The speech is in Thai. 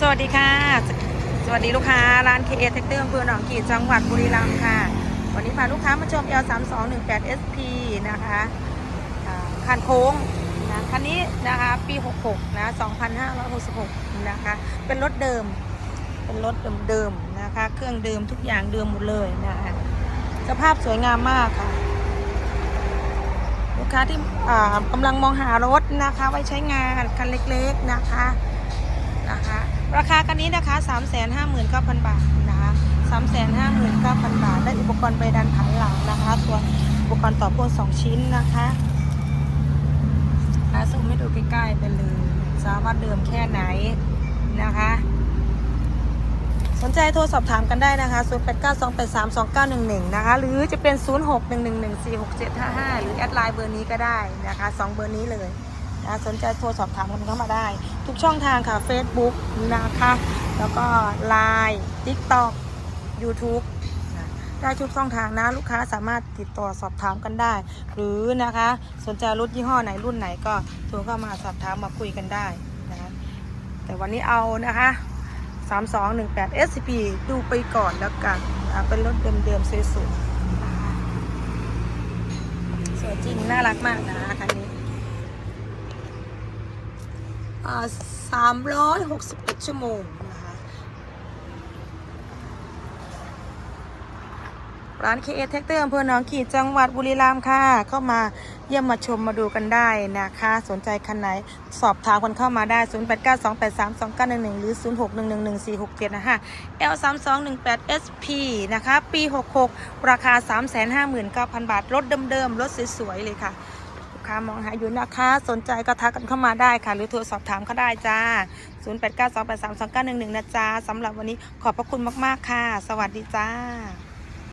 สวัสดีค่ะ สวัสดีลูกค้า ร้าน KA t e c t o r อำเภอหนองกี่จังหวัดบุรีรัมย์ค่ะ วันนี้พาลูกค้ามาชม L3218 SP นะคะอ่าคันโค้งนะคันนี้นะคะปี 66 นะ 2566 นะคะ เป็นรถเดิม เป็นรถเดิมๆนะคะ เครื่องเดิมทุกอย่างเดิมหมดเลยนะคะสภาพสวยงามมากค่ะ ลูกค้าที่กำลังมองหารถนะคะ ไว้ใช้งานคันเล็กๆนะคะนะคะ ราคาคันนี้นะคะ 359,000 บาทนะคะ359,000 บาท ได้อุปกรณ์ใบดันผันหลังนะคะตัวอุปกรณ์ต่อพ่วง2 ชิ้นนะคะอาซูมให้ดูใกล้ๆไปเลยสามารถเดิมแค่ไหนนะคะ สนใจโทรสอบถามกันได้นะคะ 0892832911 นะคะ หรือจะเป็น 0611146755 หรือแอดไลน์เบอร์นี้ก็ได้นะคะสองเบอร์นี้เลย นะสนใจโทรสอบถามกันเข้ามาได้ ทุกช่องทางค่ะ Facebook นะคะ แล้วก็ Line TikTok YouTube ได้ทุกช่องทางนะลูกค้าสามารถติดต่อสอบถามกันได้ หรือนะคะสนใจรถยี่ห้อไหนรุ่นไหนก็โทรเข้ามาสอบถามมาคุยกันได้นะคะแต่วันนี้เอานะคะ3218 SCP ดูไปก่อนแล้วกันนะเป็นรถเดิมๆสวยๆสวยจริง น่ารักมากนะคันนี้ สามร้อยหกสิบเอ็ดชั่วโมงนะคะร้าน KA t e c t o r อำเภอหนองขีดจังหวัดบุรีรัมย์ค่ะ เข้ามาเยี่ยมมาชมมาดูกันได้นะคะ สนใจคันไหน สอบถามกันเข้ามาได้ 0892832911 หรือ 06111467นะคะ L3218 SP นะคะ ปี 66 ราคา 359,000 บาท รถเดิมๆ รถสวยๆ เลยค่ะ ค้ามองหาอยู่นะคะ สนใจก็ทักกันเข้ามาได้ค่ะ หรือโทรสอบถามก็ได้จ้า 0892832911 นะจ้าสำหรับวันนี้ขอบพระคุณมาก ๆ ค่ะ สวัสดีจ้า